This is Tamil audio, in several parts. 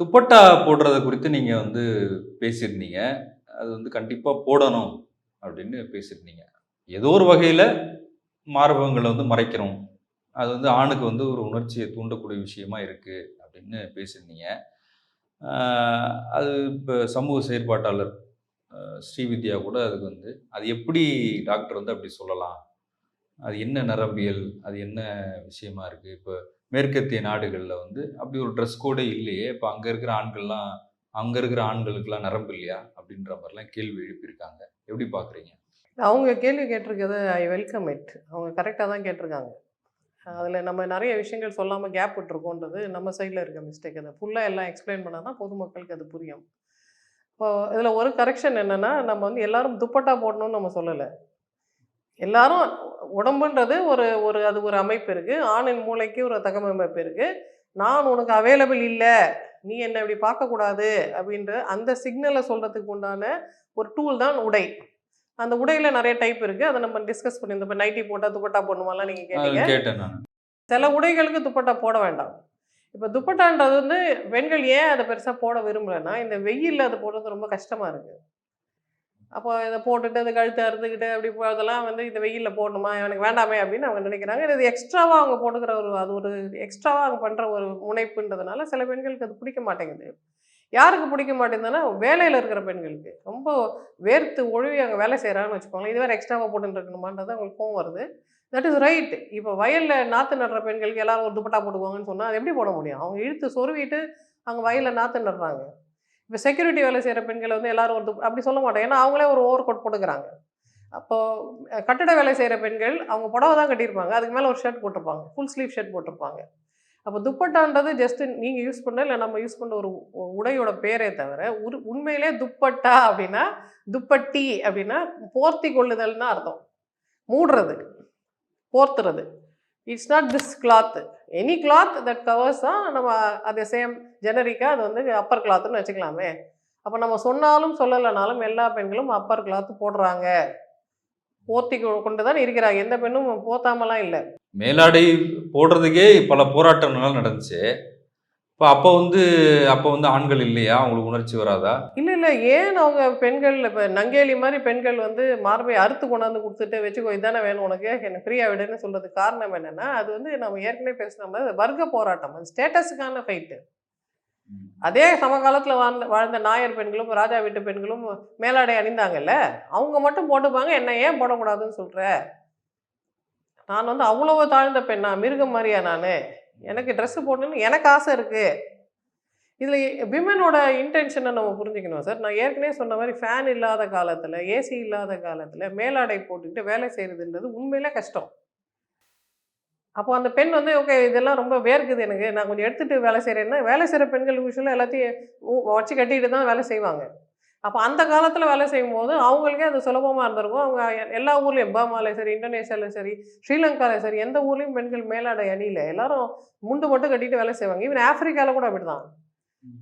துப்பட்டா போடுறத குறித்து நீங்க வந்து பேசியிருந்தீங்க. அது வந்து கண்டிப்பா போடணும் அப்படின்னு பேசியிருந்தீங்க. ஏதோ ஒரு வகையில மார்பகங்களை வந்து மறைக்கிறோம் அது வந்து ஆணுக்கு வந்து ஒரு உணர்ச்சியை தூண்டக்கூடிய விஷயமா இருக்கு அப்படின்னு பேசியிருந்தீங்க. அது இப்போ சமூக செயற்பாட்டாளர் ஸ்ரீவித்யா கூட அதுக்கு வந்து அது எப்படி டாக்டர் வந்து அப்படி சொல்லலாம்? அது என்ன நரம்பியல்? அது என்ன விஷயமா இருக்குது இப்போ மேற்கத்திய நாடுகளில் வந்து அப்படி ஒரு ட்ரெஸ் கோடே இல்லையே. இப்போ அங்கே இருக்கிற ஆண்கள்லாம் அங்கே இருக்கிற ஆண்களுக்கெல்லாம் நரம்பு இல்லையா? அப்படின்ற மாதிரிலாம் கேள்வி எழுப்பியிருக்காங்க. எப்படி பார்க்குறீங்க அவங்க கேள்வி கேட்டிருக்கிறது ஐ வெல்கம் இட் அவங்க கரெக்டாக தான் கேட்டிருக்காங்க. அதில் நம்ம நிறைய விஷயங்கள் சொல்லாமல் கேப் விட்டுருக்கோன்றது நம்ம சைடில் இருக்க மிஸ்டேக் அதை ஃபுல்லாக எல்லாம் எக்ஸ்பிளைன் பண்ணால் தான் பொதுமக்களுக்கு அது புரியும். இப்போ இதில் ஒரு கரெக்ஷன் என்னென்னா நம்ம வந்து எல்லாரும் துப்பட்டா போடணும்னு நம்ம சொல்லலை. எல்லாரும் உடம்புன்றது ஒரு ஒரு அது ஒரு அமைப்பு இருக்குது ஆணின் மூளைக்கு ஒரு தகவமைப்பு இருக்குது நான் உனக்கு அவைலபிள் இல்லை. நீ என்னை இப்படி பார்க்கக்கூடாது அப்படின்ற அந்த சிக்னலை சொல்கிறதுக்கு உண்டான ஒரு டூல் தான் உடை. அந்த உடையில நிறைய டைப் இருக்குது அதை நம்ம டிஸ்கஸ் பண்ணியிருந்தோம் இப்போ நைட்டி போட்டால் துப்பட்டா போடணுமாலாம் நீங்கள் கேட்டீங்க. சில உடைகளுக்கு துப்பட்டா போட வேண்டாம். இப்போ துப்பட்டான்றது வந்து பெண்கள் ஏன் அதை பெருசாக போட விரும்பலைன்னா இந்த வெயிலில் அது போடுறது ரொம்ப கஷ்டமாக இருக்குது அப்போ இதை போட்டுட்டு அந்த கழுத்து அறுத்துக்கிட்டு அப்படி அதெல்லாம் வந்து இந்த வெயிலில் போடணுமா? எனக்கு வேண்டாமே அப்படின்னு அவங்க நினைக்கிறாங்க. இது எக்ஸ்ட்ராவாக அவங்க போட்டுக்கிற ஒரு அது ஒரு எக்ஸ்ட்ராவாக அவங்க பண்ணுற ஒரு முனைப்புன்றதுனால சில பெண்களுக்கு அது பிடிக்க மாட்டேங்குது. யாருக்கு பிடிக்க மாட்டேங்குதுன்னா வேலையில் இருக்கிற பெண்களுக்கு. ரொம்ப வேர்த்து ஒழுவி அங்கே வேலை செய்கிறாங்கன்னு வச்சுக்கோங்களேன். இது வேறு எக்ஸ்ட்ராவாக போட்டுட்டு இருக்கணுமான்றது அவங்களுக்கு கோவம் வருது. தட் இஸ் ரைட் இப்போ வயலில் நாற்று நடுற பெண்களுக்கு எல்லாரும் ஒரு துப்பட்டா போட்டுக்குவாங்கன்னு சொன்னால் அது எப்படி போட முடியும்? அவங்க இழுத்து சொருவிட்டு அங்கே வயலில் நாற்று நடுறாங்க. இப்போ செக்யூரிட்டி வேலை செய்கிற பெண்களை வந்து எல்லாரும் ஒரு அப்படி சொல்ல மாட்டோம். ஏன்னா அவங்களே ஒரு ஓவர் கோட் போட்டுக்கிறாங்க. அப்போது கட்டட வேலை செய்கிற பெண்கள் அவங்க புடவை தான் கட்டியிருப்பாங்க. அதுக்கு மேலே ஒரு ஷர்ட் போட்டிருப்பாங்க. ஃபுல் ஸ்லீவ் ஷர்ட் போட்டிருப்பாங்க. அப்போ துப்பட்டான்றது ஜஸ்ட் நீங்கள் யூஸ் பண்ண இல்லை நம்ம யூஸ் பண்ண ஒரு உடையோட பேரே தவிர உரு உண்மையிலே துப்பட்டா அப்படின்னா துப்பட்டி அப்படின்னா போர்த்தி கொள்ளுதல்னு அர்த்தம். மூடுறது போர்த்துறது. It's not this cloth any cloth that covers தான் நம்ம அதை சேம் ஜெனரிக்காக அது வந்து அப்பர் கிளாத்துன்னு வச்சுக்கலாமே. அப்போ நம்ம சொன்னாலும் சொல்லலைனாலும் எல்லா பெண்களும் அப்பர் கிளாத் போடுறாங்க. போர்த்தி கொ- கொண்டு தான் இருக்கிறாங்க. எந்த பெண்ணும் போத்தாமலாம் இல்லை. மேலாடை போடுறதுக்கே பல போராட்டங்கள்லாம் நடந்துச்சு. இப்போ அப்போ வந்து அப்போ வந்து ஆண்கள் இல்லையா? அவங்களுக்கு உணர்ச்சி வராதா? இல்லை இல்லை. ஏன் அவங்க பெண்கள் இப்போ நங்கேலி மாதிரி பெண்கள் வந்து மார்பை அறுத்து கொண்டாந்து கொடுத்துட்டு வச்சுக்கோ இதானே வேணும் உனக்கு எனக்கு ஃப்ரீயாக விடுன்னு சொல்கிறதுக்கு காரணம் என்னென்னா அது வந்து நம்ம ஏற்கனவே பேசின மாதிரி வர்க்க போராட்டம். அது ஸ்டேட்டஸுக்கான ஃபைட்டு அதே சமகாலத்தில் வாழ்ந்த வாழ்ந்த நாயர் பெண்களும் ராஜா வீட்டு பெண்களும் மேலாடை அணிந்தாங்கல்ல? அவங்க மட்டும் போட்டுப்பாங்க என்ன ஏன் போடக்கூடாதுன்னு சொல்கிற நான் வந்து அவ்வளவு தாழ்ந்த பெண்ணா? மிருகம் மாதிரியா நான்? எனக்கு ட்ரெஸ்ஸு போடணும்னு எனக்கு ஆசை இருக்குது இதில் விமனோட இன்டென்ஷனை நம்ம புரிஞ்சுக்கணும் சார் நான் ஏற்கனவே சொன்ன மாதிரி ஃபேன் இல்லாத காலத்தில் ஏசி இல்லாத காலத்தில் மேலாடை போட்டுக்கிட்டு வேலை செய்கிறதுன்றது உண்மையிலே கஷ்டம். அப்போ அந்த பெண் வந்து ஓகே இதெல்லாம் ரொம்ப வேர்க்குது எனக்கு. நான் கொஞ்சம் எடுத்துகிட்டு வேலை செய்கிறேன்னா வேலை செய்கிற பெண்கள் யூஸ்வலாக எல்லாத்தையும் வச்சு கட்டிட்டு தான் வேலை செய்வாங்க. அப்போ அந்த காலத்தில் வேலை செய்யும் போது அவங்களுக்கே அது சுலபமாக இருந்திருக்கும். அவங்க எல்லா ஊர்லேயும் பர்மாலையும் சரி இந்தோனேஷியாலையும் சரி ஸ்ரீலங்காலையும் சரி எந்த ஊர்லேயும் பெண்கள் மேலாடை அணியில் எல்லாரும் முண்டு மட்டும் கட்டிட்டு வேலை செய்வாங்க. ஈவன் ஆப்பிரிக்காவில் கூட அப்படி தான்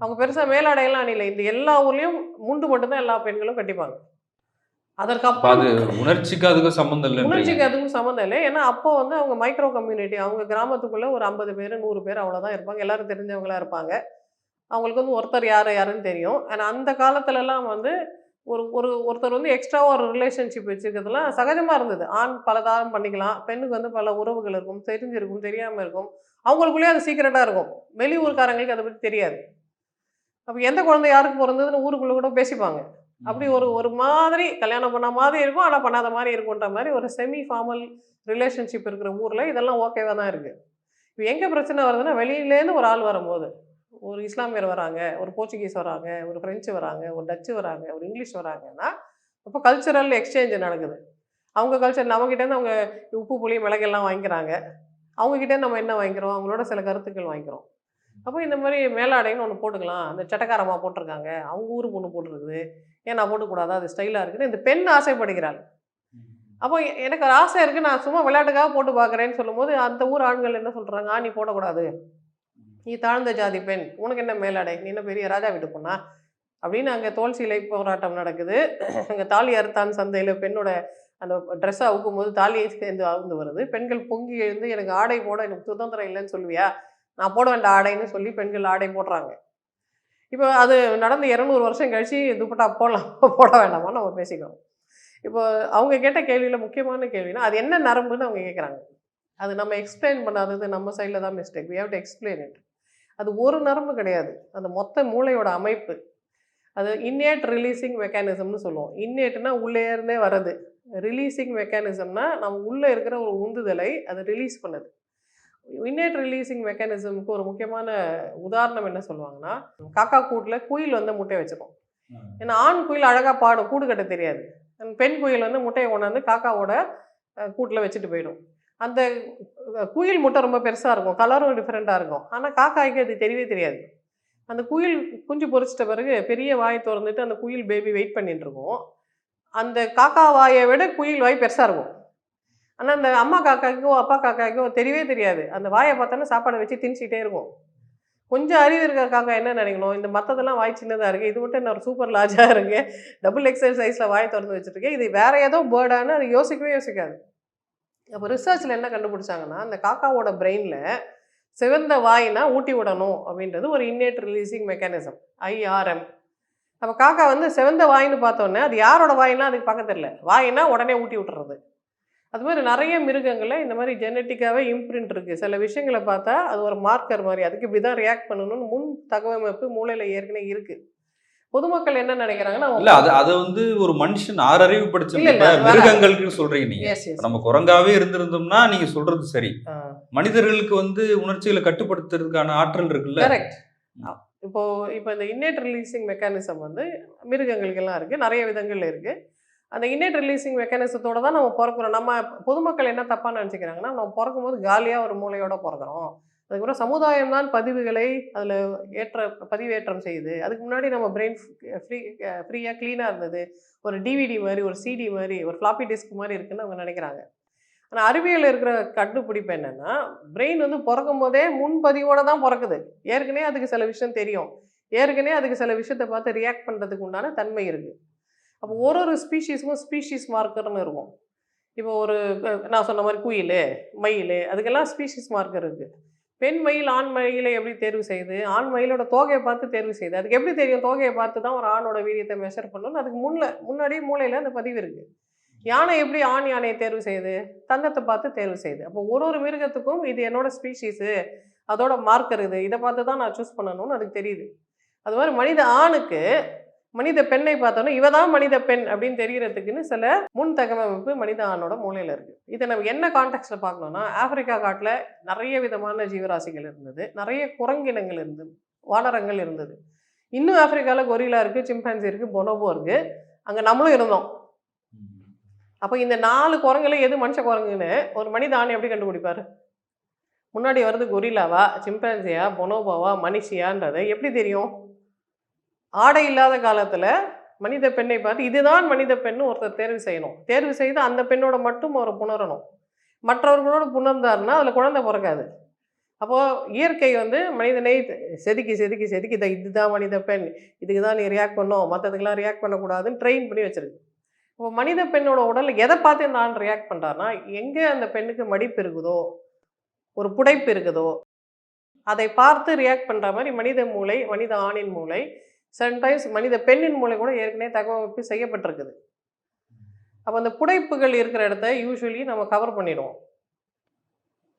அவங்க பெருசாக மேலாடையெல்லாம் அணியில. இந்த எல்லா ஊர்லேயும் முண்டு மட்டும்தான் எல்லா பெண்களும் கட்டிப்பாங்க. அதற்கப்புறம் அது உணர்ச்சிக்கு அதுக்கும் சம்மந்தம் இல்லைன்றீங்க. உணர்ச்சிக்கு அதுக்கும் சம்மந்தம் இல்லை. ஏன்னா அப்போ வந்து அவங்க மைக்ரோ கம்யூனிட்டி அவங்க கிராமத்துக்குள்ள ஒரு ஐம்பது பேர் நூறு பேர் அவ்வளோதான் இருப்பாங்க. எல்லாரும் தெரிஞ்சவங்களா இருப்பாங்க. அவங்களுக்கு வந்து ஒருத்தர் யார் யாருன்னு தெரியும். ஆனால் அந்த காலத்துலலாம் வந்து ஒரு ஒரு ஒருத்தர் வந்து எக்ஸ்ட்ராவாக ஒரு ரிலேஷன்ஷிப் வச்சுருக்கிறதுலாம் சகஜமாக இருந்தது. ஆண் பல தாரம் பண்ணிக்கலாம் பெண்ணுக்கு வந்து பல உறவுகள் இருக்கும் தெரிஞ்சிருக்கும் தெரியாமல் இருக்கும். அவங்களுக்குள்ளேயே அது சீக்கிரட்டாக இருக்கும். வெளியூர்காரங்களுக்கு அதை பற்றி தெரியாது. அப்போ எந்த குழந்தை யாருக்கு பிறந்ததுன்னு ஊருக்குள்ளே கூட பேசிப்பாங்க. அப்படி ஒரு ஒரு மாதிரி கல்யாணம் பண்ண மாதிரி இருக்கும் ஆனால் பண்ணாத மாதிரி இருக்குன்ற மாதிரி ஒரு செமி ஃபார்மல் ரிலேஷன்ஷிப் இருக்கிற ஊரில் இதெல்லாம் ஓகேவாக தான் இருக்குது இப்போ எங்கே பிரச்சனை வருதுன்னா வெளியிலேருந்து ஒரு ஆள் வரும்போது. ஒரு இஸ்லாமியர் வராங்க ஒரு போர்ச்சுகீஸ் வராங்க ஒரு ஃப்ரெஞ்சு வராங்க ஒரு டச்சு வராங்க ஒரு இங்கிலீஷ் வராங்கன்னா அப்போ கல்ச்சுரல் எக்ஸ்சேஞ்சு நடக்குது. அவங்க கல்ச்சர் நம்மக்கிட்டேருந்து அவங்க உப்பு புளி மிளகெல்லாம் வாங்கிக்கிறாங்க. அவங்கக்கிட்டேருந்து நம்ம என்ன வாங்கிக்கிறோம்? அவங்களோட சில கருத்துக்கள் வாங்கிக்கிறோம். அப்போ இந்த மாதிரி மேலாடைன்னு ஒன்று போட்டுக்கலாம். அந்த சட்டக்காரமாக போட்டிருக்காங்க. அவங்க ஊர் பொண்ணு போட்டிருக்குது. ஏன் நான் போட்டுக்கூடாதா அது ஸ்டைலாக இருக்குன்னு இந்த பெண் ஆசைப்படுகிறாள். அப்போ எனக்கு ஒரு ஆசை இருக்குது நான் சும்மா விளையாட்டுக்காக போட்டு பார்க்குறேன்னு சொல்லும்போது அந்த ஊர் ஆண்கள் என்ன சொல்கிறாங்க ஆ நீ போடக்கூடாது. நீ தாழ்ந்த ஜாதி பெண் உனக்கு என்ன மேலாடை? நீ என்ன பெரிய ராஜா வீட்டு போனா அப்படின்னு அங்கே தோல் சீலை போராட்டம் நடக்குது. அங்கே தாலி அறுத்தான் சந்தையில் பெண்ணோட அந்த ட்ரெஸ்ஸை அவுக்கும் போது தாலியை சேர்ந்து அவுந்து வருது. பெண்கள் பொங்கி எழுந்து எனக்கு ஆடை போட எனக்கு சுதந்திரம் இல்லைன்னு சொல்லுவியா? நான் போட வேண்டாம் ஆடைன்னு சொல்லி பெண்கள் ஆடை போடுறாங்க. இப்போ அது நடந்து இரநூறு வருஷம் கழிச்சு துப்பட்டா போடலாம். போட வேண்டாமா? நம்ம பேசிக்கிறோம். இப்போ அவங்க கேட்ட கேள்வியில் முக்கியமான கேள்வினா அது என்ன நரம்புன்னு அவங்க கேட்குறாங்க அது நம்ம எக்ஸ்பிளைன் பண்ணாதது நம்ம சைடில் தான் mistake we have to explain it அது ஒரு நரம்பு கிடையாது. அந்த மொத்த மூளையோட அமைப்பு. அது இன்னேட் ரிலீசிங் மெக்கானிசம்னு சொல்லுவோம். இன்னேட்னா உள்ளே இருந்தே வர்றது. ரிலீசிங் மெக்கானிசம்னா நம்ம உள்ளே இருக்கிற ஒரு உந்துதலை அது ரிலீஸ் பண்ணுது. இன்னேட் ரிலீசிங் மெக்கானிசம்க்கு ஒரு முக்கியமான உதாரணம் என்ன சொல்லுவாங்கன்னா காக்கா கூட்டில் குயில் வந்து முட்டையை வச்சுக்கும். ஏன்னா ஆண் குயில் அழகாக பாடும் கூடு கட்ட தெரியாது. பெண் குயில் வந்து முட்டையை கொண்டாந்து காக்காவோட கூட்டில் வச்சுட்டு போயிடும். அந்த குயில் முட்டை ரொம்ப பெருசாக இருக்கும். கலரும் டிஃப்ரெண்ட்டாக இருக்கும். ஆனால் காக்காய்க்கு அது தெரியவே தெரியாது. அந்த குயில் குஞ்சு பொரிச்சிட்ட பிறகு பெரிய வாய் திறந்துட்டு அந்த குயில் பேபி வெயிட் பண்ணிட்டு இருக்கும். அந்த காக்கா வாயை விட குயில் வாய் பெருசாக இருக்கும். ஆனால் அந்த அம்மா காக்காய்க்கோ அப்பா காக்காய்க்கோ தெரியவே தெரியாது. அந்த வாயை பார்த்தோன்னா சாப்பாடை வச்சு திணிச்சிட்டே இருக்கும். கொஞ்சம் அறிவு இருக்கிற காக்கா என்ன நினைக்கணும்? இந்த மற்றதெல்லாம் வாய் சின்னதாக இருக்குது இது மட்டும் என்ன ஒரு சூப்பர் லார்ஜாக இருக்குது டபுள் எக்ஸல் சைஸில் வாய் திறந்து வச்சுருக்கேன். இது வேற ஏதோ பேர்டான்னு அது யோசிக்கவே யோசிக்காது. அப்போ ரிசர்ச்சில் என்ன கண்டுபிடிச்சாங்கன்னா அந்த காக்காவோட பிரெயினில் சிவந்த வாயினா ஊட்டி விடணும் அப்படின்றது ஒரு இன்னேட் ரிலீசிங் மெக்கானிசம் ஐஆர்எம் அப்போ காக்கா வந்து செவந்த வாயின்னு பார்த்தோன்னே அது யாரோட வாயினா அதுக்கு பார்க்க தெரில வாயினா உடனே ஊட்டி விட்டுறது. அது மாதிரி நிறைய மிருகங்களில் இந்த மாதிரி ஜெனட்டிக்காகவே இம்ப்ரிண்ட் இருக்குது சில விஷயங்களை பார்த்தா அது ஒரு மார்க்கர் மாதிரி அதுக்கு இப்படி தான் ரியாக்ட் பண்ணணும்னு முன் தகவமைப்பு மூளையில் ஏற்கனவே இருக்குது பொதுமக்கள் என்ன நினைக்கிறாங்கன்னா இல்ல அது அதை வந்து ஒரு மனுஷன் ஆறறிவு படிச்ச. மிருகங்களுக்கு சொல்றீங்க நீங்க. நம்ம குரங்காவே இருந்திருந்தோம்னா நீங்க சொல்றது சரி. மனிதர்களுக்கு வந்து உணர்ச்சிகளை கட்டுப்படுத்துறதுக்கான ஆற்றல் இருக்குல்ல? கரெக்ட் இப்போ இப்போ இந்த இன்னேட் ரிலீசிங் மெக்கானிசம் வந்து மிருகங்களுக்கெல்லாம் இருக்குது நிறைய விதங்கள் இருக்குது அந்த இன்னேட் ரிலீசிங் மெக்கானிசத்தோட தான் நம்ம பிறக்கிறோம். நம்ம பொதுமக்கள் என்ன தப்பாக நினச்சிக்கிறாங்கன்னா நம்ம பிறக்கும்போது காலியாக ஒரு மூளையோட பிறக்கிறோம். அதுக்கப்புறம் சமுதாயம் தான் பதிவுகளை அதில் ஏற்ற பதிவேற்றம் செய்யுது. அதுக்கு முன்னாடி நம்ம பிரெயின் ஃப்ரீ ஃப்ரீயாக க்ளீனாக இருந்தது. ஒரு டிவிடி மாதிரி ஒரு சிடி மாதிரி ஒரு ஃப்ளாப்பி டிஸ்க் மாதிரி இருக்குன்னு அவங்க நினைக்கிறாங்க. ஆனால் அறிவியல் இருக்கிற கண்டுபிடிப்பு என்னென்னா பிரெயின் வந்து பிறக்கும் போதே முன்பதிவோடு தான் பிறக்குது. ஏற்கனவே அதுக்கு சில விஷயம் தெரியும். ஏற்கனவே அதுக்கு சில விஷயத்தை பார்த்து ரியாக்ட் பண்ணுறதுக்கு உண்டான தன்மை இருக்குது அப்போ ஒரு ஒரு ஸ்பீஷீஸுக்கும் ஸ்பீஷீஸ் மார்க்கர்னு இருக்கும். இப்போ ஒரு நான் சொன்ன மாதிரி குயில் மயில் அதுக்கெல்லாம் ஸ்பீஷீஸ் மார்க்கர் இருக்குது பெண் மயில் ஆண் மயிலை எப்படி தேர்வு செய்யுது ஆண் மயிலோட தோகையை பார்த்து தேர்வு செய்யுது அதுக்கு எப்படி தெரியும் தோகையை பார்த்து தான் ஒரு ஆணோட வீரியத்தை மெஷர் பண்ணணும் அதுக்கு முன்ன முன்னாடியே மூளையில் அந்த பதிவு இருக்குது யானை எப்படி ஆண் யானையை தேர்வு செய்யுது தந்தத்தை பார்த்து தேர்வு செய்யுது அப்போ ஒரு ஒரு மிருகத்துக்கும் இது என்னோட ஸ்பீஷீஸு அதோட மார்க்கர் இது இதை பார்த்து தான் நான் சூஸ் பண்ணணும்னு அதுக்கு தெரியுது. அது மாதிரி மனித ஆணுக்கு மனித பெண்ணை பார்த்தோன்னா இவ தான் மனித பெண் அப்படின்னு தெரியறதுக்குன்னு சில முன் தகவமைப்பு மனித ஆணோட மூலையில் இருக்குது இதை நம்ம என்ன கான்டெக்ட்ல பார்க்கணும்னா ஆப்பிரிக்கா காட்டில் நிறைய விதமான ஜீவராசிகள் இருந்தது. நிறைய குரங்கினங்கள் இருந்தது வானரங்கள் இருந்தது. இன்னும் ஆப்பிரிக்காவில் கொரிலா இருக்குது சிம்பான்சி இருக்குது பொனோபோ இருக்குது அங்கே நம்மளும் இருந்தோம். அப்போ இந்த நாலு குரங்குல எது மனுஷ குரங்குன்னு ஒரு மனித ஆணை எப்படி கண்டுபிடிப்பாரு? முன்னாடி வருது கொரில்லாவா சிம்பான்சியா பொனோபோவா மனுஷியான்றதை எப்படி தெரியும்? ஆடை இல்லாத காலத்தில் மனித பெண்ணை பார்த்து இதுதான் மனித பெண்ணு ஒருத்தர் தேர்வு செய்யணும். தேர்வு செய்து அந்த பெண்ணோட மட்டும் அவர் புணரணும். மற்றவர்களோட புணர்ந்தாருன்னா அதில் குழந்தை பிறக்காது. அப்போது இயற்கை வந்து மனிதனை செதுக்கி செதுக்கி செதுக்கி இதை இதுதான் மனித பெண். இதுக்கு தான் நீ ரியாக்ட் பண்ணும் மற்றதுக்கெல்லாம் ரியாக்ட் பண்ணக்கூடாதுன்னு ட்ரெயின் பண்ணி வச்சிருக்கு. இப்போ மனித பெண்ணோட உடலில் எதை பார்த்து நான் ரியாக்ட் பண்ணுறாருன்னா எங்கே அந்த பெண்ணுக்கு மடிப்பு இருக்குதோ ஒரு புடைப்பு இருக்குதோ அதை பார்த்து ரியாக்ட் பண்ணுற மாதிரி மனித மூளை மனித ஆணின் மூளை சம்டைம்ஸ் மனித பெண்ணின் மூளை கூட ஏற்கனவே தகவமைப்பு செய்யப்பட்டிருக்குது. அப்போ அந்த புடைப்புகள் இருக்கிற இடத்த யூஸ்வலி நம்ம கவர் பண்ணிடுவோம்.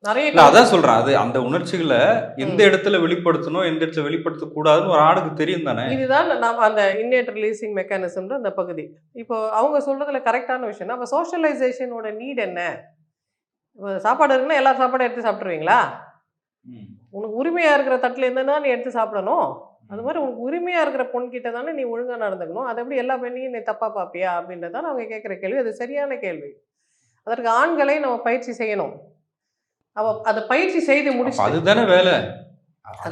நிறைய அதான் சொல்றேன். அது அந்த உணர்ச்சிகளை எந்த இடத்துல வெளிப்படுத்தணும் எந்த இடத்துல வெளிப்படுத்த கூடாதுன்னு ஒரு ஆணுக்கு தெரியும் தானே? இதுதான் நாம் அந்த இன்னேட் ரிலீசிங் மெக்கானிசம்ன்ற அந்த பகுதி. இப்போ அவங்க சொல்றதுல கரெக்டான விஷயம் அப்போ சோஷியலைசேஷனோட நீட் என்ன? இப்போ சாப்பாடு இருக்குன்னா எல்லா சாப்பாடும் எடுத்து சாப்பிட்ருவீங்களா உனக்கு உரிமையா இருக்கிற தட்டில் இருந்தா நீ எடுத்து சாப்பிடணும். அது மாதிரி உனக்கு உரிமையா இருக்கிற பொண்கிட்ட தானே நீ ஒழுங்கா நடந்துக்கணும்? அதை எப்படி எல்லா பெண்ணையும் நீ தப்பா பாப்பியா? அப்படின்றதான் அவங்க கேட்குற கேள்வி. அது சரியான கேள்வி. அதற்கு ஆண்களை நம்ம பயிற்சி செய்யணும். அவ அதை பயிற்சி செய்து முடிச்சு அதுதானே வேலை.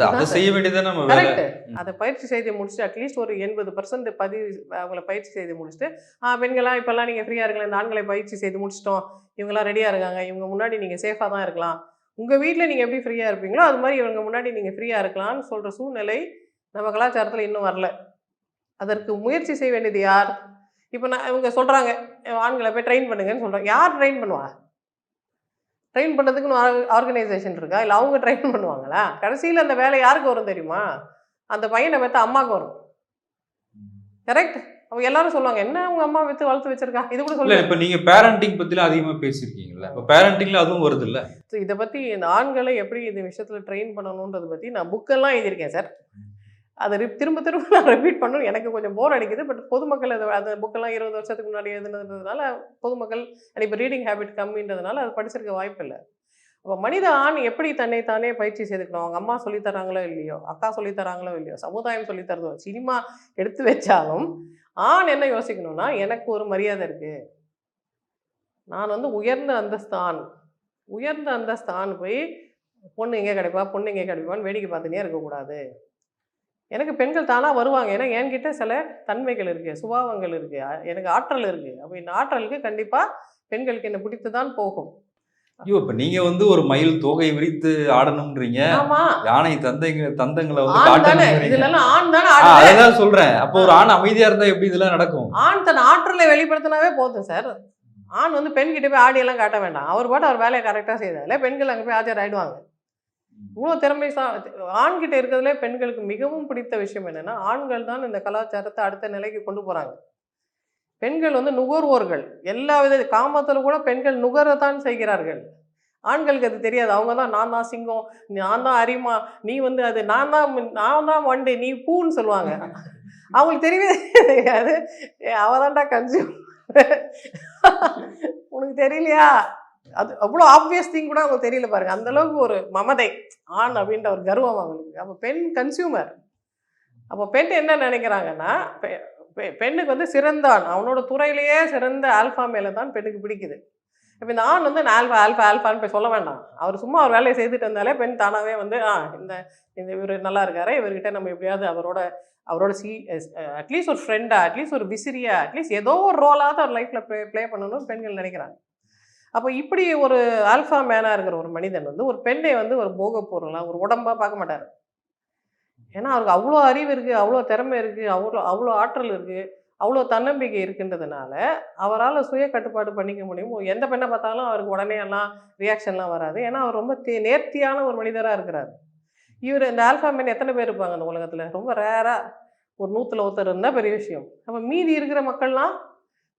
அது செய்ய வேண்டியது நம்ம கரெக்ட் அதை பயிற்சி செய்து முடிச்சுட்டு அட்லீஸ்ட் ஒரு எண்பது பர்சன்ட் பதிவு அவங்கள பயிற்சி செய்து முடிச்சுட்டு ஆ பெண்களாம் இப்போல்லாம் நீங்கள் ஃப்ரீயாக இருக்கலாம் இந்த ஆண்களை பயிற்சி செய்து முடிச்சிட்டோம். இவங்கெல்லாம் ரெடியாக இருக்காங்க. இவங்க முன்னாடி நீங்கள் சேஃபாக தான் இருக்கலாம். உங்கள் வீட்டில் நீங்கள் எப்படி ஃப்ரீயாக இருப்பீங்களோ அது மாதிரி இவங்க முன்னாடி நீங்கள் ஃப்ரீயாக இருக்கலாம்னு சொல்கிற சூழ்நிலை நம்ம கலாச்சாரத்தில் இன்னும் வரல. அதற்கு முயற்சி செய்ய வேண்டியது யார்? இப்போ நான் இவங்க சொல்கிறாங்க ஆண்களை போய் ட்ரெயின் பண்ணுங்கன்னு சொல்கிறாங்க யார் ட்ரெயின் பண்ணுவா? ட்ரெயின் பண்ணுறதுக்குன்னு ஆர்கனைசேஷன் இருக்கா? இல்லை அவங்க ட்ரெயின் பண்ணுவாங்களா? கடைசியில் அந்த வேலை யாருக்கு வரும் தெரியுமா? அந்த பையனை பெற்ற அம்மாவுக்கு வரும். கரெக்ட் அவங்க எல்லாரும் சொல்லுவாங்க என்ன உங்க அம்மா வித்து வளர்த்து வச்சிருக்கா? இது கூட சொல்லுங்க. இப்ப நீங்க பேரண்டிங் பத்திலாம் அதிகமா பேசியிருக்கீங்கல்ல இப்ப பேரண்டிங்ல அதுவும் வருது இல்ல? இதை பத்தி இந்த ஆண்களை எப்படி இந்த விஷயத்துல ட்ரெயின் பண்ணணுன்றதை பத்தி நான் புக்கெல்லாம் எழுதியிருக்கேன் சார் அதை திரும்ப திரும்ப நான் ரிப்பீட் பண்ணணும். எனக்கு கொஞ்சம் போர் அடிக்குது. பட் பொதுமக்கள் அதை அந்த புக்கெல்லாம் இருபது வருஷத்துக்கு முன்னாடி எழுதுனதுனால பொதுமக்கள் இப்போ ரீடிங் ஹேபிட் கம்மின்றதுனால அது படிச்சிருக்க வாய்ப்பு இல்லை. அப்போ மனித ஆண் எப்படி தன்னை தானே பயிற்சி செய்துக்கணும்? அவங்க அம்மா சொல்லித் தராங்களோ இல்லையோ? அக்கா சொல்லித் தராங்களோ இல்லையோ? சமுதாயம் சொல்லித்தரதோ சினிமா எடுத்து வச்சாலும் ஆண் என்ன யோசிக்கணும்னா எனக்கு ஒரு மரியாதை இருக்குது நான் வந்து உயர்ந்த அந்தஸ்து ஆண். உயர்ந்த அந்தஸ்து ஆண் போய் பொண்ணு எங்கே கிடைப்பா பொண்ணு எங்கே கிடைப்பான்னு வேடிக்கை பார்த்துனே இருக்கக்கூடாது. எனக்கு பெண்கள் தானாக வருவாங்க. ஏன்னா என்கிட்ட சில தன்மைகள் இருக்குது சுபாவங்கள் இருக்குது எனக்கு ஆற்றல் இருக்குது அப்போ இந்த ஆற்றலுக்கு கண்டிப்பாக பெண்களுக்கு என்ன பிடித்து தான் போகும். ஐயோ இப்ப நீங்க வந்து ஒரு மயில் தோகை விரித்து ஆடணும்ன்றீங்க. ஆமா. யானை தந்தைங்க தந்தங்களை வந்து அதான் சொல்றேன். அப்போ ஒரு ஆண் அமைதியா இருந்தா எப்படி இதெல்லாம் நடக்கும்? ஆண் தன் ஆற்றலை வெளிப்படுத்தினாவே போதும் சார். ஆண் வந்து பெண் கிட்ட போய் ஆடியெல்லாம் காட்ட வேண்டாம். அவர் பாட்டு அவர் வேலையை கரெக்டாக செய்தாலே பெண்கள் அங்கே போய் ஆஜர் ஆயிடுவாங்க இவ்வளோ திறமை ஆண்கிட்ட இருக்கிறதுல பெண்களுக்கு மிகவும் பிடித்த விஷயம் என்னென்னா ஆண்கள் தான் இந்த கலாச்சாரத்தை அடுத்த நிலைக்கு கொண்டு போகிறாங்க பெண்கள் வந்து நுகர்வோர்கள். எல்லா வித காமத்தில் கூட பெண்கள் நுகரத்தான் செய்கிறார்கள். ஆண்களுக்கு அது தெரியாது. அவங்க தான் நான் தான் சிங்கம் நான் தான் அரிமா நீ வந்து அது நான் தான் நான் தான் வண்டு நீ பூன்னு சொல்லுவாங்க. அவங்களுக்கு தெரியவே தெரியாது. அவதான்டா கன்சியூம் உனக்கு தெரியலையா? அது அவ்வளோ ஆப்வியஸ் திங் கூட அவங்களுக்கு தெரியல பாருங்க. அந்த அளவுக்கு ஒரு மமதை ஆண் அப்படின்ற ஒரு கர்வம் அவங்களுக்கு. அப்போ பெண் கன்சியூமர் அப்போ பெண் என்ன நினைக்கிறாங்கன்னா பெ- பெண்ணுக்கு வந்து சிறந்த ஆண் அவனோட துறையிலேயே சிறந்த ஆல்ஃபா மேலே தான் பெண்ணுக்கு பிடிக்குது. இப்போ இந்த ஆண் வந்து நான் ஆல்ஃபா ஆல்ஃபா ஆல்ஃபான்னு போய் சொல்ல வேண்டாம். அவர் சும்மா அவர் வேலையை செய்துட்டு இருந்தாலே பெண் தானாகவே வந்து ஆ இந்த இந்த இவர் நல்லா இருக்காரு. இவர்கிட்ட நம்ம எப்படியாவது அவரோட அவரோட சி அட்லீஸ்ட் ஒரு ஃப்ரெண்டாக அட்லீஸ்ட் ஒரு விசிறியா அட்லீஸ்ட் ஏதோ ஒரு ரோலாவது அவர் லைஃப்பில் ப்ளே ப்ளே பண்ணணும்னு பெண்கள் நினைக்கிறாங்க. அப்போ இப்படி ஒரு ஆல்ஃபா மேனாக இருக்கிற ஒரு மனிதன் வந்து ஒரு பெண்ணை வந்து ஒரு போக பொருளாக ஒரு உடம்பாக பார்க்க மாட்டார். ஏன்னா அவருக்கு அவ்வளோ அறிவு இருக்குது அவ்வளோ திறமை இருக்குது அவ்வளோ அவ்வளோ ஆற்றல் இருக்குது அவ்வளோ தன்னம்பிக்கை இருக்குன்றதுனால அவரால் சுய கட்டுப்பாடு பண்ணிக்க முடியும். எந்த பெண்ணை பார்த்தாலும் அவருக்கு உடனே எல்லாம் ரியாக்ஷன்லாம் வராது. ஏன்னா அவர் ரொம்ப தே நேர்த்தியான ஒரு மனிதராக இருக்கிறார். இவர் இந்த ஆல்ஃபா மேன் எத்தனை பேர் இருப்பாங்க அந்த உலகத்தில்? ரொம்ப ரேராக ஒரு நூற்றில் ஒருத்தர் இருந்தால் பெரிய விஷயம். அப்போ மீதி இருக்கிற மக்கள்லாம்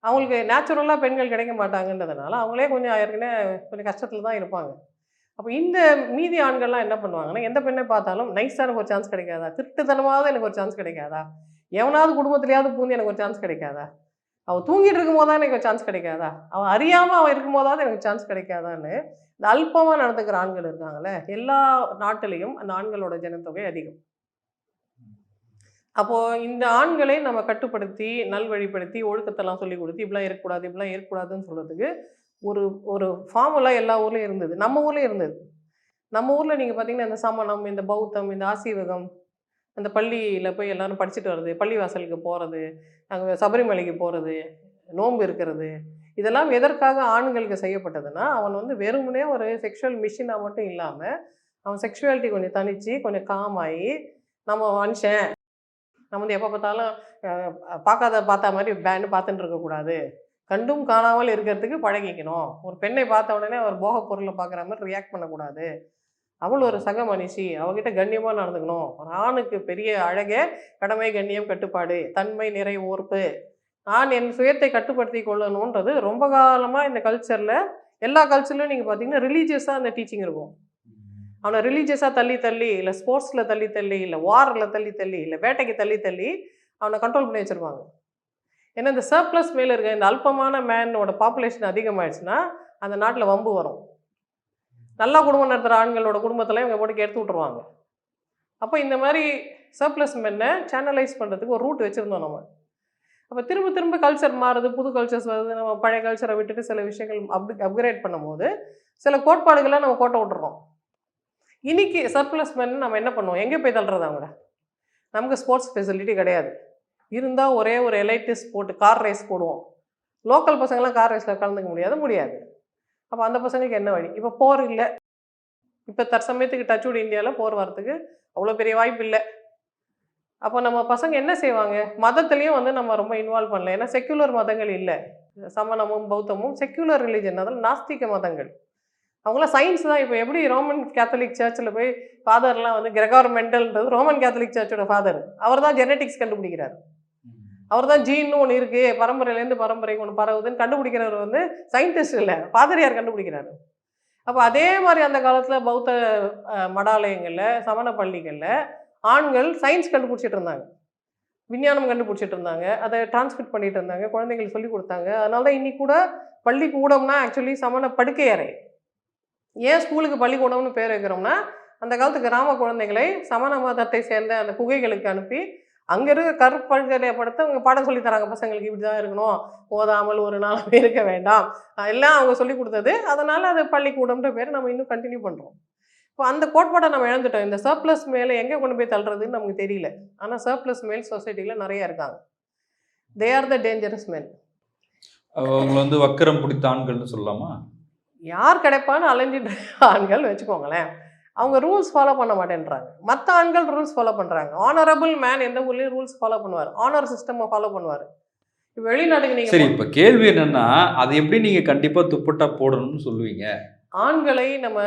அவங்களுக்கு நேச்சுரலாக பெண்கள் கிடைக்க மாட்டாங்கன்றதுனால அவங்களே கொஞ்சம் ஏற்கனவே கொஞ்சம் கஷ்டத்தில் தான் இருப்பாங்க. அப்போ இந்த மீதி ஆண்கள்லாம் என்ன பண்ணுவாங்கன்னா எந்த பெண்ணை பார்த்தாலும் நைஸாக எனக்கு ஒரு சான்ஸ் கிடைக்காதா? திருட்டுத்தனமாவது எனக்கு ஒரு சான்ஸ் கிடைக்காதா? எவனாவது குடும்பத்துலையாவது பூந்து எனக்கு ஒரு சான்ஸ் கிடைக்காதா? அவள் தூங்கிட்டு இருக்கும் போது எனக்கு ஒரு சான்ஸ் கிடைக்காதா? அவள் அறியாமல் அவன் இருக்கும் போதாவது எனக்கு சான்ஸ் கிடைக்காதான்னு இந்த அல்பமாக நடந்துக்கிற ஆண்கள் இருக்காங்கல்ல எல்லா நாட்டிலையும் அந்த ஆண்களோட ஜனத்தொகை அதிகம். அப்போது இந்த ஆண்களை நம்ம கட்டுப்படுத்தி நல்வழிப்படுத்தி ஒழுக்கத்தெல்லாம் சொல்லி கொடுத்து இப்படிலாம் இருக்கக்கூடாது இப்படிலாம் இருக்கக்கூடாதுன்னு சொல்கிறதுக்கு ஒரு ஒரு ஃபார்முலா எல்லா ஊர்லயும் இருந்தது. நம்ம ஊர்லயும் இருந்தது. நம்ம ஊர்ல நீங்க பாத்தீங்கன்னா இந்த சமணம் இந்த பௌத்தம் இந்த ஆசீவகம் அந்த பள்ளியில போய் எல்லாரும் படிச்சுட்டு வர்றது பள்ளிவாசலுக்கு போறது அங்கே சபரிமலைக்கு போறது நோன்பு இருக்கிறது இதெல்லாம் எதற்காக ஆண்களுக்கு செய்யப்பட்டதுன்னா அவன் வந்து வெறுமனே ஒரு செக்ஷுவல் மிஷினாக மட்டும் இல்லாமல் அவன் செக்ஷுவாலிட்டி கொஞ்சம் தனிச்சு கொஞ்சம் காமாயி நம்ம மனுஷன் நம்ம வந்து எப்போ பார்த்தாலும் பார்க்காத பார்த்தா மாதிரி பேண்டு பார்த்துட்டு இருக்கக்கூடாது கண்டும் காணாமல் இருக்கிறதுக்கு பழகிக்கணும். ஒரு பெண்ணை பார்த்த உடனே அவர் போக பொருளை பார்க்குற மாதிரி ரியாக்ட் பண்ணக்கூடாது. அவள் ஒரு சக மனுஷி. அவகிட்ட கண்ணியமாக நடந்துக்கணும். ஒரு ஆணுக்கு பெரிய அழகே கடமை கண்ணியம் கட்டுப்பாடு தன்மை நிறை ஓர்ப்பு. நான் என் சுயத்தை கட்டுப்படுத்தி கொள்ளணுன்றது ரொம்ப காலமாக இந்த கல்ச்சரில் எல்லா கல்ச்சர்லையும் நீங்கள் பார்த்தீங்கன்னா ரிலீஜியஸாக அந்த டீச்சிங் இருக்கும். அவனை ரிலீஜியஸாக தள்ளி தள்ளி இல்லை ஸ்போர்ட்ஸில் தள்ளி தள்ளி இல்லை வாரில் தள்ளி தள்ளி இல்லை வேட்டைக்கு தள்ளி தள்ளி அவனை கண்ட்ரோல் பண்ணி வச்சுருவாங்க. ஏன்னா இந்த சர்ப்ளஸ் மேலே இருக்க இந்த அல்பமான மேனோட பாப்புலேஷன் அதிகமாயிடுச்சுன்னா அந்த நாட்டில் வம்பு வரும். நல்லா குடும்பம் நடத்துகிற ஆண்களோட குடும்பத்தில் இவங்க போட்டு எடுத்து விட்ருவாங்க அப்போ இந்த மாதிரி சர்ப்ளஸ் மென்னை சேனலைஸ் பண்ணுறதுக்கு ஒரு ரூட் வச்சுருந்தோம் நம்ம. அப்போ திரும்ப திரும்ப கல்ச்சர் மாறுது புது கல்ச்சர்ஸ் வருது நம்ம பழைய கல்ச்சரை விட்டுட்டு சில விஷயங்கள் அப் அப்கிரேட் பண்ணும்போது சில கோட்பாடுகளை நம்ம கோட்டை விட்டுறோம். இன்னைக்கு சர்ப்ளஸ் மேன் நம்ம என்ன பண்ணுவோம்? எங்கே போய் தள்ளுறது அவங்கள? நமக்கு ஸ்போர்ட்ஸ் ஃபெசிலிட்டி கிடையாது. இருந்தால் ஒரே ஒரு எலைட்டிஸ் போட்டு கார் ரேஸ் போடுவோம். லோக்கல் பசங்களாம் கார் ரேஸில் கலந்துக்க முடியாது முடியாது. அப்போ அந்த பசங்களுக்கு என்ன வழி? இப்போ போர் இல்லை. இப்போ தற்சமயத்துக்கு டச்வுட் இந்தியாவில் போர் வரத்துக்கு அவ்வளோ பெரிய வாய்ப்பு இல்லை. அப்போ நம்ம பசங்க என்ன செய்வாங்க? மதத்துலேயும் வந்து நம்ம ரொம்ப இன்வால்வ் பண்ணல. ஏன்னா செக்யூலர் மதங்கள் இல்லை. சமணமும் பௌத்தமும் செக்யூலர் ரிலீஜன் அதில் நாஸ்திக மதங்கள். அவங்களாம் சயின்ஸ் தான். இப்போ எப்படி ரோமன் கேத்தலிக் சர்ச்சில் போய் ஃபாதர்லாம் வந்து கிரெகார் மெண்டல்ன்றது ரோமன் கேத்தலிக் சர்ச்சோட ஃபாதர் அவர் தான் ஜெனட்டிக்ஸ் கண்டுபிடிக்கிறார். அவர் தான் ஜீன்னு ஒன்று இருக்குது பரம்பரையிலேருந்து பரம்பரைக்கு ஒன்று பரவுதுன்னு கண்டுபிடிக்கிறவர் வந்து சயின்டிஸ்ட் இல்லை. ஃபாதரியார் கண்டுபிடிக்கிறாரு? அப்போ அதே மாதிரி அந்த காலத்தில் பௌத்த மடாலயங்களில் சமண பள்ளிகளில் ஆண்கள் சயின்ஸ் கண்டுபிடிச்சிட்டு இருந்தாங்க. விஞ்ஞானம் கண்டுபிடிச்சிட்டு இருந்தாங்க. அதை டிரான்ஸ்மிட் பண்ணிட்டு இருந்தாங்க. குழந்தைங்களுக்கு சொல்லி கொடுத்தாங்க. அதனால தான் இன்னி கூட பள்ளிக்கூடம்னா ஆக்சுவலி சமண படுக்கை அறை ஏன் ஸ்கூலுக்கு பள்ளிக்கூடம்னு பேர் வைக்கிறோம்னா அந்த காலத்து கிராம குழந்தைகளை சமண மதத்தை சேர்ந்த அந்த குகைகளுக்கு அனுப்பி அங்கே இருக்க கற்பல்களையை அவங்க பாடம் சொல்லி தராங்க. பசங்களுக்கு இப்படி தான் இருக்கணும். ஓதாமல் ஒரு நாள் இருக்க வேண்டாம். எல்லாம் அவங்க சொல்லி கொடுத்தது. அதனால் அது பள்ளிக்கூடம்ன்ற பேர் நம்ம இன்னும் கண்டினியூ பண்ணுறோம் இப்போ அந்த கோட்பாடை நம்ம இழந்துட்டோம். இந்த சர்ப்ளஸ் மேலே எங்கே கொண்டு போய் தள்ளுறதுன்னு நமக்கு தெரியல. ஆனால் சர்ப்ளஸ் மேல் சொசைட்டியில் நிறைய இருக்காங்க. They are the dangerous man அவங்களை வந்து வக்கரம் பிடித்த ஆண்கள்னு சொல்லலாமா? யார் கிடைப்பான்னு அலைஞ்சிட்டு ஆண்கள் வச்சுக்கோங்களேன். அவங்க ரூல்ஸ் ஃபாலோ பண்ண மாட்டேன்றாங்க. மற்ற ஆண்கள் ரூல்ஸ் ஃபாலோ பண்ணுறாங்க ஆனரபிள் மேன் எந்த ஊர்லேயும் ரூல்ஸ் ஃபாலோ பண்ணுவார். ஆனர் சிஸ்டம் ஃபாலோ பண்ணுவார். வெளிநாட்டுக்கு சரி நீங்கள் இப்ப கேள்வி என்னன்னா அது எப்படி நீங்க கண்டிப்பா துப்பட்டா போடணும்னு சொல்லுவீங்க? ஆண்களை நம்ம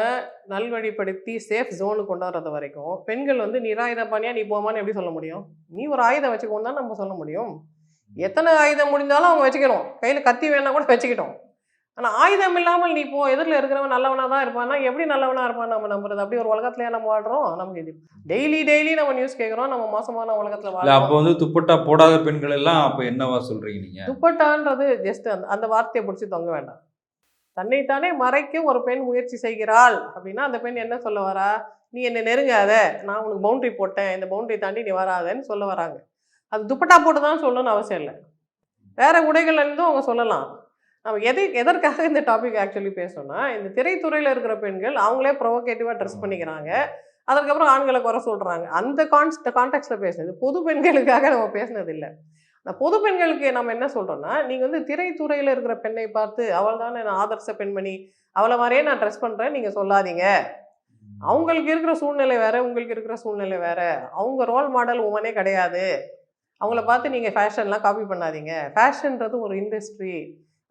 நல்வழிப்படுத்தி சேஃப் ஜோனுக்கு கொண்டு வர்றது வரைக்கும் பெண்கள் வந்து நிராயுத பாணியா நீ போமான்னு எப்படி சொல்ல முடியும்? நீ ஒரு ஆயுதம் வச்சுக்கோன்னு தான் நம்ம சொல்ல முடியும். எத்தனை ஆயுதம் முடிந்தாலும் அவங்க வச்சுக்கணும் கையில் கத்தி வேணா கூட வச்சுக்கிட்டோம். ஆனால் ஆயுதம் இல்லாமல் நீ போ எதிரில் இருக்கிறவன் நல்லவனா தான் இருப்பான்னா எப்படி நல்லவனா இருப்பான் நம்ம நம்புறது? அப்படி ஒரு உலகத்துலயே நம்ம வாழ்றோம் நமக்கு இது டெய்லி டெய்லி நம்ம நியூஸ் கேட்குறோம் நம்ம மோசமான உலகத்தில் வாழ்றோம் அப்ப வந்து துப்பட்டா போடாத பெண்கள் எல்லாம் அப்ப என்னவா சொல்றீங்க நீங்க? துப்பட்டான்றது ஜஸ்ட் அந்த அந்த வார்த்தையை பிடிச்சி தொங்க வேண்டாம். தன்னைத்தானே மறைக்க ஒரு பெண் முயற்சி செய்கிறாள் அப்படின்னா அந்த பெண் என்ன சொல்ல வரா? நீ என்னை நெருங்காத நான் உனக்கு பவுண்டரி போட்டேன் இந்த பவுண்டரி தாண்டி நீ வராதன்னு சொல்ல வராங்க. அது துப்பட்டா போட்டு தான் சொல்லணும்னு அவசியம் இல்லை. வேற உடைகள் இருந்தும் அவங்க சொல்லலாம். நம்ம எதை எதற்காக இந்த டாபிக் ஆக்சுவலி பேசணும்னா இந்த திரைத்துறையில் இருக்கிற பெண்கள் அவங்களே ப்ரொவோகேட்டிவாக ட்ரெஸ் பண்ணிக்கிறாங்க. அதுக்கப்புறம் ஆண்களை குறை சொல்கிறாங்க அந்த கான்ஸ் கான்டெக்ட்ல பேசுனது பொது பெண்களுக்காக நம்ம பேசுனது இல்லை நான் பொது பெண்களுக்கு நம்ம என்ன சொல்கிறோன்னா நீங்கள் வந்து திரைத்துறையில் இருக்கிற பெண்ணை பார்த்து அவள் தானே நான் ஆதர்ச பெண்மணி. அவளை மாதிரியே நான் ட்ரெஸ் பண்ணுறேன் நீங்கள் சொல்லாதீங்க. அவங்களுக்கு இருக்கிற சூழ்நிலை வேற உங்களுக்கு இருக்கிற சூழ்நிலை வேற. அவங்க ரோல் மாடல் உமனே கிடையாது. அவங்கள பார்த்து நீங்கள் ஃபேஷன்லாம் காப்பி பண்ணாதீங்க. ஃபேஷன்ன்றது ஒரு இண்டஸ்ட்ரி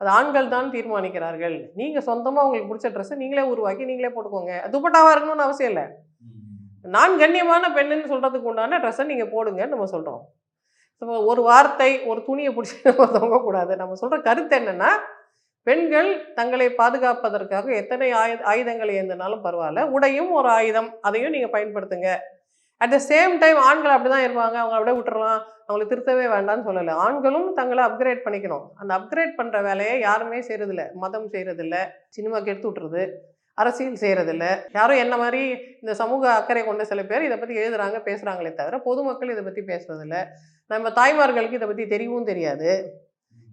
அது ஆண்கள் தான் தீர்மானிக்கிறார்கள். நீங்கள் சொந்தமாக உங்களுக்கு பிடிச்ச ட்ரெஸ்ஸை நீங்களே உருவாக்கி நீங்களே போட்டுக்கோங்க. துப்பட்டாவாக இருக்கணும்னு அவசியம் இல்லை. நான் கண்ணியமான பெண்ணுன்னு சொல்கிறதுக்கு உண்டான ட்ரெஸ்ஸை நீங்கள் போடுங்கன்னு நம்ம சொல்கிறோம் இப்போ ஒரு வார்த்தை ஒரு துணியை பிடிச்சி நம்ம தொங்கக்கூடாது. நம்ம சொல்கிற கருத்து என்னென்னா பெண்கள் தங்களை பாதுகாப்பதற்காக எத்தனை ஆயு ஆயுதங்களை ஏந்தினாலும் பரவாயில்ல உடையும் ஒரு ஆயுதம். அதையும் நீங்கள் பயன்படுத்துங்க. அட் த சேம் டைம் ஆண்கள் அப்படி தான் இருப்பாங்க. அவங்க அப்படியே விட்டுறலாம். அவங்களை திருத்தவே வேண்டாம்னு சொல்லலை. ஆண்களும் தங்களை அப்கிரேட் பண்ணிக்கணும். அந்த அப்கிரேட் பண்ணுற வேலையை யாருமே செய்கிறதில்ல மதம் செய்கிறதில்ல சினிமாக்கு எடுத்து விட்டுறது. அரசியல் செய்கிறதில்ல யாரும் என்ன மாதிரி இந்த சமூக அக்கறை கொண்ட சில பேர் இதை பற்றி எழுதுறாங்க பேசுகிறாங்களே தவிர பொதுமக்கள் இதை பற்றி பேசுறதில்ல. நம்ம தாய்மார்களுக்கு இதை பற்றி தெரியவும் தெரியாது.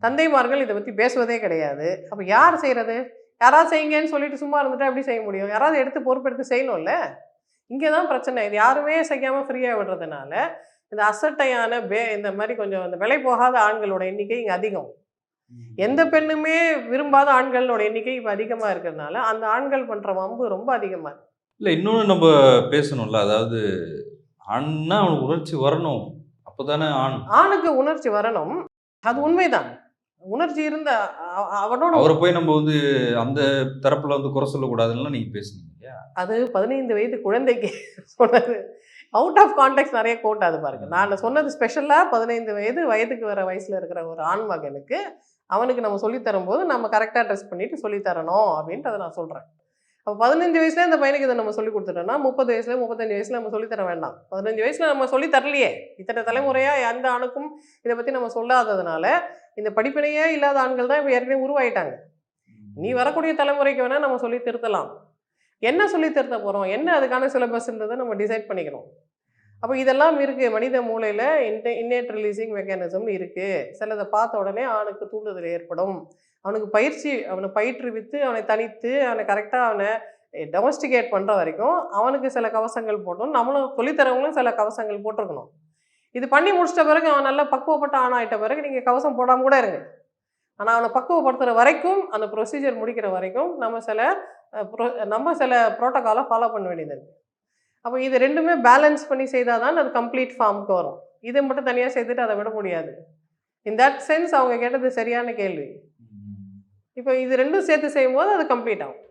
தந்தைமார்கள் இதை பற்றி பேசுவதே கிடையாது. அப்போ யார் செய்கிறது யாராவது செய்யுங்கன்னு சொல்லிட்டு சும்மா இருந்துட்டு அப்படி செய்ய முடியும்? யாராவது எடுத்து பொறுப்பெடுத்து செய்யணும்ல. இங்கே தான் பிரச்சனை. இது யாருமே செய்யாமல் ஃப்ரீயாக விடுறதுனால இந்த அசட்டையான பே இந்த மாதிரி கொஞ்சம் இந்த விலை போகாத ஆண்களோட எண்ணிக்கை இங்கே அதிகம். எந்த பெண்ணுமே விரும்பாத ஆண்களோட எண்ணிக்கை இப்போ அதிகமாக இருக்கிறதுனால அந்த ஆண்கள் பண்ணுற வம்பு ரொம்ப அதிகமாக இருக்கு. இல்ல இன்னொன்னு நம்ம பேசணும்ல. அதாவது ஆண்னா அவனுக்கு உணர்ச்சி வரணும். அப்பதானே ஆண். ஆணுக்கு உணர்ச்சி வரணும். அது உண்மைதான். உணர்ச்சி இருந்த அவனோட அவரை போய் நம்ம வந்து அந்த தரப்புல வந்து குறை சொல்லக்கூடாதுன்னு நீங்க பேசுனீங்க? அது பதினைந்து வயது குழந்தைக்கு சொன்னது. அவுட் ஆஃப் கான்டெக்ட் நிறைய கோட் அது பாருங்க. நான் சொன்னது ஸ்பெஷலாக பதினைந்து வயது வயதுக்கு வர வயசில் இருக்கிற ஒரு ஆண் மகனுக்கு அவனுக்கு நம்ம சொல்லித் தரும்போது நம்ம கரெக்டாக ட்ரெஸ் பண்ணிட்டு சொல்லித் தரணும் அப்படின்றத நான் சொல்கிறேன் அப்போ பதினஞ்சு வயசுல இந்த பையனுக்கு இதை நம்ம சொல்லி கொடுத்துட்டோம்னா முப்பது வயசுல முப்பத்தஞ்சு வயசுல நம்ம சொல்லித் தர வேண்டாம். பதினஞ்சு வயசுல நம்ம சொல்லி தரலையே. இத்தனை தலைமுறையாக எந்த ஆணுக்கும் இதை பற்றி நம்ம சொல்லாததுனால இந்த படிப்பினையே இல்லாத ஆண்கள் தான் இப்போ ஏற்கனவே உருவாயிட்டாங்க. நீ வரக்கூடிய தலைமுறைக்கு வேணால் நம்ம சொல்லி திருத்தலாம். என்ன சொல்லித்தருத்த போகிறோம் என்ன அதுக்கான சிலபஸ்ன்றதை நம்ம டிசைட் பண்ணிக்கிறோம். அப்போ இதெல்லாம் இருக்குது மனித மூளையில் இன்னே இன்னேட் ரிலீசிங் மெக்கானிசம் இருக்குது சிலதை பார்த்த உடனே அவனுக்கு தூண்டுதல் ஏற்படும். அவனுக்கு பயிற்சி அவனை பயிற்றுவித்து அவனை தனித்து அவனை கரெக்டாக அவனை டொமஸ்டிகேட் பண்ணுற வரைக்கும் அவனுக்கு சில கவசங்கள் போட்டோம் நம்மளும் சொல்லித்தரவங்களும் சில கவசங்கள் போட்டிருக்கணும். இது பண்ணி முடிச்சிட்ட பிறகு அவன் நல்லா பக்குவப்பட்ட ஆணாயிட்ட பிறகு நீங்கள் கவசம் போடாமல் கூட இருங்க. ஆனால் அவனை பக்குவப்படுத்துகிற வரைக்கும் அந்த ப்ரொசீஜர் முடிக்கிற வரைக்கும் நம்ம சில நம்ம சில ப்ரோட்டோக்காலை ஃபாலோ பண்ண வேண்டியது இருக்குது அப்போ இது ரெண்டுமே பேலன்ஸ் பண்ணி செய்தால் தான் அது கம்ப்ளீட் ஃபார்முக்கு வரும். இதை மட்டும் தனியாக செய்துட்டு அதை விட முடியாது. இன் தட் சென்ஸ் அவங்க கேட்டது சரியான கேள்வி. இப்போ இது ரெண்டும் சேர்த்து செய்யும்போது அது கம்ப்ளீட் ஆகும்.